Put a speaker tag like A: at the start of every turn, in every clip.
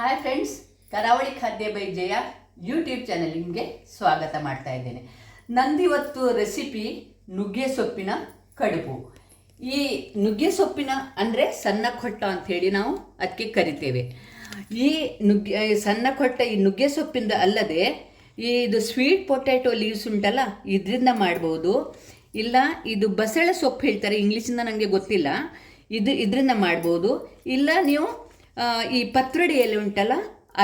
A: Hi friends ಕರಾವಳಿ ಖಾದ್ಯ by Jaya YouTube ನಿಮಗೆ ಸ್ವಾಗತ ಮಾಡ್ತಾ ಇದ್ದೇನೆ. ನಂದಿವತ್ತು ರೆಸಿಪಿ ನುಗ್ಗೆ ಸೊಪ್ಪಿನ ಕಡುಬು. ಈ ನುಗ್ಗೆ ಸೊಪ್ಪಿನ ಅಂದರೆ ಸಣ್ಣ ಕೊಟ್ಟ ಅಂಥೇಳಿ ನಾವು ಅದಕ್ಕೆ ಕರಿತೇವೆ. ಈ ನುಗ್ಗೆ ಸಣ್ಣ ಕೊಟ್ಟ ಈ ನುಗ್ಗೆ ಸೊಪ್ಪಿಂದ ಅಲ್ಲದೆ ಈ ಇದು ಸ್ವೀಟ್ ಪೊಟ್ಯಾಟೊ ಲೀವ್ಸ್ ಉಂಟಲ್ಲ, ಇದರಿಂದ ಮಾಡ್ಬೋದು. ಇಲ್ಲ, ಇದು ಬಸಳೆ ಸೊಪ್ಪು ಹೇಳ್ತಾರೆ ಇಂಗ್ಲೀಷಿಂದ ನನಗೆ ಗೊತ್ತಿಲ್ಲ. ಇದು ಇದರಿಂದ ಮಾಡ್ಬೋದು. ಇಲ್ಲ, ನೀವು ಈ ಪತ್ರೊಡೆಯಲ್ಲಿ ಉಂಟಲ್ಲ,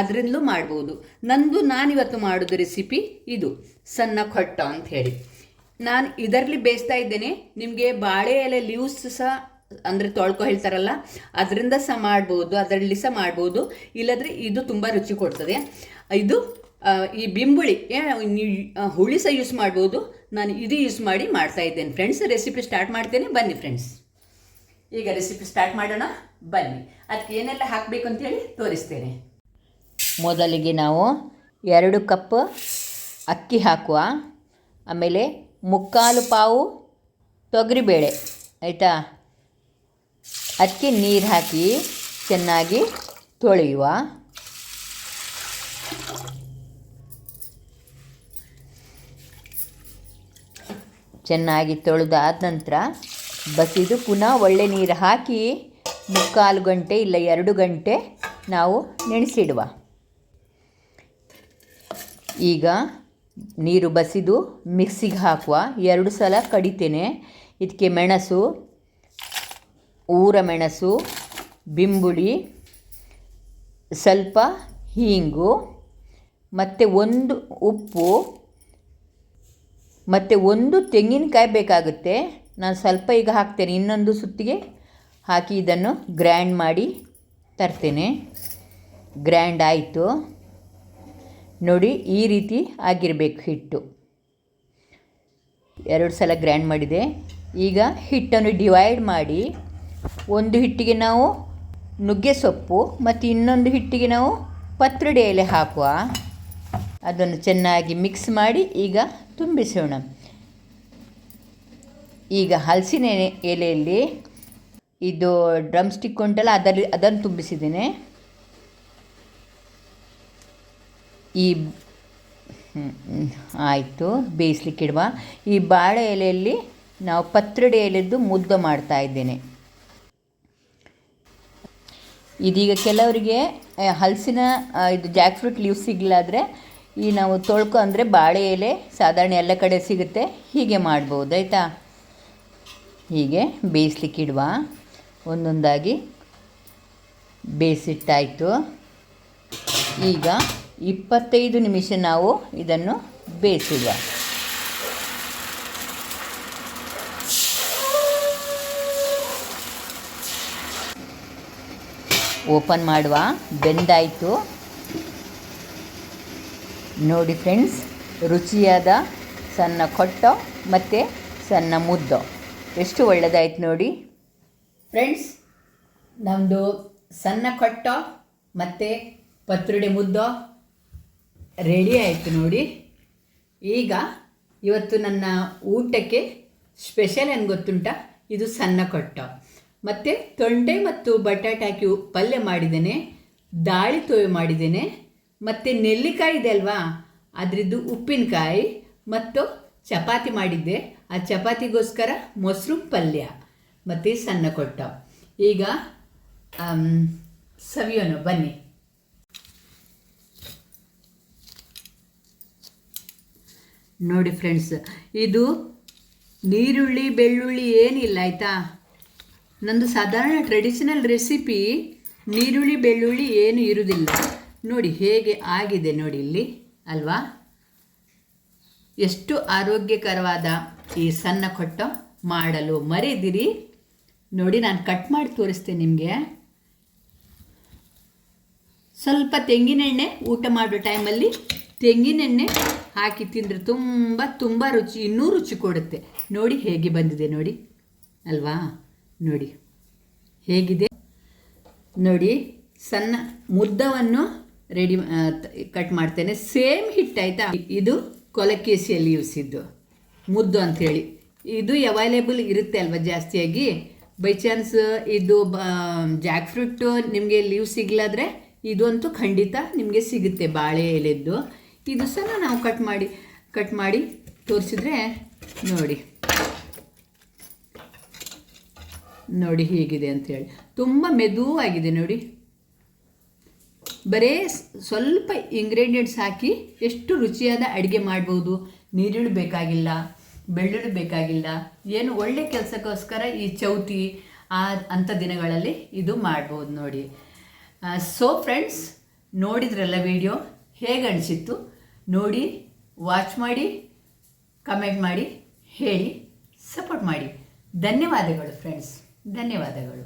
A: ಅದರಿಂದಲೂ ಮಾಡ್ಬೋದು. ನಂದು ನಾನಿವತ್ತು ಮಾಡೋದು ರೆಸಿಪಿ ಇದು, ಸಣ್ಣ ಕೊಟ್ಟ ಅಂತ ಹೇಳಿ. ನಾನು ಇದರಲ್ಲಿ ಬೇಯಿಸ್ತಾ ಇದ್ದೇನೆ, ನಿಮಗೆ ಬಾಳೆ ಎಲೆ ಲೀವ್ಸ್ ಸಹ, ಅಂದರೆ ತೊಳ್ಕೊ ಹೇಳ್ತಾರಲ್ಲ, ಅದರಿಂದ ಸಹ ಮಾಡ್ಬೋದು, ಅದರಲ್ಲಿ ಸಹ ಮಾಡ್ಬೋದು, ಇಲ್ಲದ್ರೆ ಇದು ತುಂಬ ರುಚಿ ಕೊಡ್ತದೆ. ಇದು ಈ ಬಿಂಬುಳಿ ಹುಳಿ ಸಹ ಯೂಸ್ ಮಾಡ್ಬೋದು. ನಾನು ಇದು ಯೂಸ್ ಮಾಡಿ ಮಾಡ್ತಾ ಇದ್ದೇನೆ. ಫ್ರೆಂಡ್ಸ್ ರೆಸಿಪಿ ಸ್ಟಾರ್ಟ್ ಮಾಡ್ತೇನೆ, ಬನ್ನಿ ಫ್ರೆಂಡ್ಸ್ ಈಗ ರೆಸಿಪಿ ಸ್ಟಾರ್ಟ್ ಮಾಡೋಣ. ಬನ್ನಿ. ಅದಕ್ಕೆ ಏನೆಲ್ಲ ಹಾಕಬೇಕು ಅಂತ ಹೇಳಿ ತೋರಿಸ್ತೇನೆ. ಮೊದಲಿಗೆ ನಾವು ಎರಡು ಕಪ್ ಅಕ್ಕಿ ಹಾಕುವ. ಆಮೇಲೆ ಮುಕ್ಕಾಲು ಪಾವು ತೊಗರಿಬೇಳೆ. ಆಯಿತಾ? ಅದಕ್ಕೆ ನೀರು ಹಾಕಿ ಚೆನ್ನಾಗಿ ತೊಳೆಯುವ. ಚೆನ್ನಾಗಿ ತೊಳೆದಾದ ನಂತರ ಬಸಿದು ಪುನಃ ಒಳ್ಳೆ ನೀರು ಹಾಕಿ ಮುಕ್ಕಾಲು ಗಂಟೆ ಇಲ್ಲ ಎರಡು ಗಂಟೆ ನಾವು ನೆನೆಸಿಡುವ. ಈಗ ನೀರು ಬಸಿದು ಮಿಕ್ಸಿಗೆ ಹಾಕುವ. ಎರಡು ಸಲ ಕಡಿತೇನೆ. ಇದಕ್ಕೆ ಮೆಣಸು, ಊರ ಮೆಣಸು, ಬಿಂಬುಳಿ, ಸ್ವಲ್ಪ ಹೀಂಗು, ಮತ್ತು ಒಂದು ಉಪ್ಪು, ಮತ್ತು ಒಂದು ತೆಂಗಿನಕಾಯಿ ಬೇಕಾಗುತ್ತೆ. ನಾನು ಸ್ವಲ್ಪ ಈಗ ಹಾಕ್ತೇನೆ. ಇನ್ನೊಂದು ಸುತ್ತಿಗೆ ಹಾಕಿ ಇದನ್ನು ಗ್ರ್ಯಾಂಡ್ ಮಾಡಿ ತರ್ತೇನೆ. ಗ್ರ್ಯಾಂಡ್ ಆಯಿತು. ನೋಡಿ, ಈ ರೀತಿ ಆಗಿರಬೇಕು ಹಿಟ್ಟು. ಎರಡು ಸಲ ಗ್ರ್ಯಾಂಡ್ ಮಾಡಿದೆ. ಈಗ ಹಿಟ್ಟನ್ನು ಡಿವೈಡ್ ಮಾಡಿ ಒಂದು ಹಿಟ್ಟಿಗೆ ನಾವು ನುಗ್ಗೆ ಸೊಪ್ಪು ಮತ್ತು ಇನ್ನೊಂದು ಹಿಟ್ಟಿಗೆ ನಾವು ಪತ್ರೊಡೆ ಎಲೆ ಹಾಕುವ. ಅದನ್ನು ಚೆನ್ನಾಗಿ ಮಿಕ್ಸ್ ಮಾಡಿ ಈಗ ತುಂಬಿಸೋಣ. ಈಗ ಹಲಸಿನ ಎಲೆ- ಎಲೆಯಲ್ಲಿ ಇದು ಡ್ರಮ್ ಸ್ಟಿಕ್ ಉಂಟಲ್ಲ ಅದರಲ್ಲಿ ಅದನ್ನು ತುಂಬಿಸಿದ್ದೇನೆ. ಈ ಆಯಿತು ಬೇಯಿಸ್ಲಿಕ್ಕಿಡುವ ಈ ಬಾಳೆ ಎಲೆಯಲ್ಲಿ ನಾವು ಪತ್ರೊಡೆ ಎಲೆದ್ದು ಮುದ್ದೆ ಮಾಡ್ತಾ ಇದ್ದೇನೆ. ಇದೀಗ ಕೆಲವರಿಗೆ ಹಲಸಿನ ಇದು ಜಾಕ್ ಫ್ರೂಟ್ ಲೀವ್ ಸಿಗಲಾದರೆ, ಈ ನಾವು ತೊಳ್ಕೊ ಅಂದರೆ ಬಾಳೆ ಎಲೆ ಸಾಧಾರಣ ಎಲ್ಲ ಕಡೆ ಸಿಗುತ್ತೆ. ಹೀಗೆ ಮಾಡ್ಬೋದು, ಆಯಿತಾ? ಹೀಗೆ ಬೇಯಿಸ್ಲಿಕ್ಕೆ ಇಡುವ ಒಂದೊಂದಾಗಿ ಬೇಯಿಸಿಟ್ಟಾಯಿತು. ಈಗ ಇಪ್ಪತ್ತೈದು ನಿಮಿಷ ನಾವು ಇದನ್ನು ಬೇಯಿಸಿಡುವ. ಓಪನ್ ಮಾಡುವ. ಬೆಂದಾಯಿತು. ನೋಡಿ ಫ್ರೆಂಡ್ಸ್, ರುಚಿಯಾದ ಸಣ್ಣ ಕೊಟ್ಟೋ ಮತ್ತು ಸಣ್ಣ ಮುದ್ದೊ. ಎಷ್ಟು ಒಳ್ಳೆಯದಾಯ್ತು ನೋಡಿ. ಫ್ರೆಂಡ್ಸ್ ನಮ್ಮದು ಸಣ್ಣ ಕೊಟ್ಟ ಮತ್ತು ಪತ್ರೊಡೆ ಮುದ್ದೋ ರೆಡಿ ಆಯಿತು ನೋಡಿ. ಈಗ ಇವತ್ತು ನನ್ನ ಊಟಕ್ಕೆ ಸ್ಪೆಷಲ್ ಏನು ಗೊತ್ತುಂಟ? ಇದು ಸಣ್ಣ ಕೊಟ್ಟ. ಮತ್ತು ತೊಂಡೆ ಮತ್ತು ಬಟಾಟೆ ಹಾಕಿ ಪಲ್ಯ ಮಾಡಿದ್ದೇನೆ, ದಾಳಿ ತೋವೆ ಮಾಡಿದ್ದೇನೆ, ಮತ್ತು ನೆಲ್ಲಿಕಾಯಿ ಇದೆ ಅಲ್ವಾ? ಅದರದ್ದು ಉಪ್ಪಿನಕಾಯಿ ಮತ್ತು ಚಪಾತಿ ಮಾಡಿದ್ದೆ. ಆ ಚಪಾತಿಗೋಸ್ಕರ ಮೊಸರು ಪಲ್ಯ, ಮತ್ತು ಸಣ್ಣ ಕೊಟ್ಟ. ಈಗ ಸವಿಯೋಣ, ಬನ್ನಿ. ನೋಡಿ ಫ್ರೆಂಡ್ಸ್, ಇದು ನೀರುಳ್ಳಿ, ಬೆಳ್ಳುಳ್ಳಿ ಏನಿಲ್ಲ, ಆಯಿತಾ? ನಂದು ಸಾಧಾರಣ ಟ್ರೆಡಿಷನಲ್ ರೆಸಿಪಿ ನೀರುಳ್ಳಿ, ಬೆಳ್ಳುಳ್ಳಿ ಏನು ಇರುವುದಿಲ್ಲ. ನೋಡಿ, ಹೇಗೆ ಆಗಿದೆ ನೋಡಿ ಇಲ್ಲಿ, ಅಲ್ವಾ? ಎಷ್ಟು ಆರೋಗ್ಯಕರವಾದ ಈ ಸಣ್ಣ ಕೊಟ್ಟ ಮಾಡಲು ಮರೆದಿರಿ. ನೋಡಿ, ನಾನು ಕಟ್ ಮಾಡಿ ತೋರಿಸ್ತೇನೆ ನಿಮಗೆ. ಸ್ವಲ್ಪ ತೆಂಗಿನೆಣ್ಣೆ ಊಟ ಮಾಡೋ ಟೈಮಲ್ಲಿ ತೆಂಗಿನೆಣ್ಣೆ ಹಾಕಿ ತಿಂದರೆ ತುಂಬ ತುಂಬ ರುಚಿ, ಇನ್ನೂ ರುಚಿ ಕೊಡುತ್ತೆ. ನೋಡಿ, ಹೇಗೆ ಬಂದಿದೆ ನೋಡಿ. ಅಲ್ವಾ? ನೋಡಿ, ಹೇಗಿದೆ? ನೋಡಿ, ಸಣ್ಣ ಮುದ್ದವನ್ನು ರೆಡಿ ಕಟ್ ಮಾಡ್ತೇನೆ. ಸೇಮ್ ಹಿಟ್, ಆಯಿತಾ? ಇದು ಕೊಲಕೇಸಿಯಲ್ಲಿ ಯೂಸಿದ್ದು ಮುದ್ದು ಅಂಥೇಳಿ ಇದು ಅವೈಲೇಬಲ್ ಇರುತ್ತೆ ಅಲ್ವಾ ಜಾಸ್ತಿಯಾಗಿ? ಬೈ ಚಾನ್ಸ್ ಇದು ಜಾಕ್ ಫ್ರೂಟು ನಿಮಗೆ ಲೀವ್ ಸಿಗಲಾದ್ರೆ ಇದಂತೂ ಖಂಡಿತ ನಿಮಗೆ ಸಿಗುತ್ತೆ ಬಾಳೆ ಎಲೆದ್ದು. ಇದು ಸಹ ನಾವು ಕಟ್ ಮಾಡಿ ಕಟ್ ಮಾಡಿ ತೋರಿಸಿದ್ರೆ ನೋಡಿ. ನೋಡಿ ಹೀಗಿದೆ ಅಂತೇಳಿ ತುಂಬ ಮೆದುವಾಗಿದೆ ನೋಡಿ. ಬರೇ ಸ್ವಲ್ಪ ಇಂಗ್ರೀಡಿಯೆಂಟ್ಸ್ ಹಾಕಿ ಎಷ್ಟು ರುಚಿಯಾದ ಅಡುಗೆ ಮಾಡ್ಬೋದು. ನೀರುಳ್ಳಿ ಬೇಕಾಗಿಲ್ಲ, ಬೆಳ್ಳುಳ್ಳಿ ಬೇಕಾಗಿಲ್ಲ, ಏನು ಒಳ್ಳೆ ಕೆಲಸಕ್ಕೋಸ್ಕರ ಈ ಚೌತಿ, ಆ ಅಂಥ ದಿನಗಳಲ್ಲಿ ಇದು ಮಾಡ್ಬೋದು ನೋಡಿ. ಸೊ ಫ್ರೆಂಡ್ಸ್ ನೋಡಿದ್ರಲ್ಲ ವಿಡಿಯೋ ಹೇಗೆ ಅನಿಸಿತ್ತು? ನೋಡಿ ವಾಚ್ ಮಾಡಿ ಕಮೆಂಟ್ ಮಾಡಿ, ಹೇಳಿ ಸಪೋರ್ಟ್ ಮಾಡಿ. ಧನ್ಯವಾದಗಳು ಫ್ರೆಂಡ್ಸ್ ಧನ್ಯವಾದಗಳು.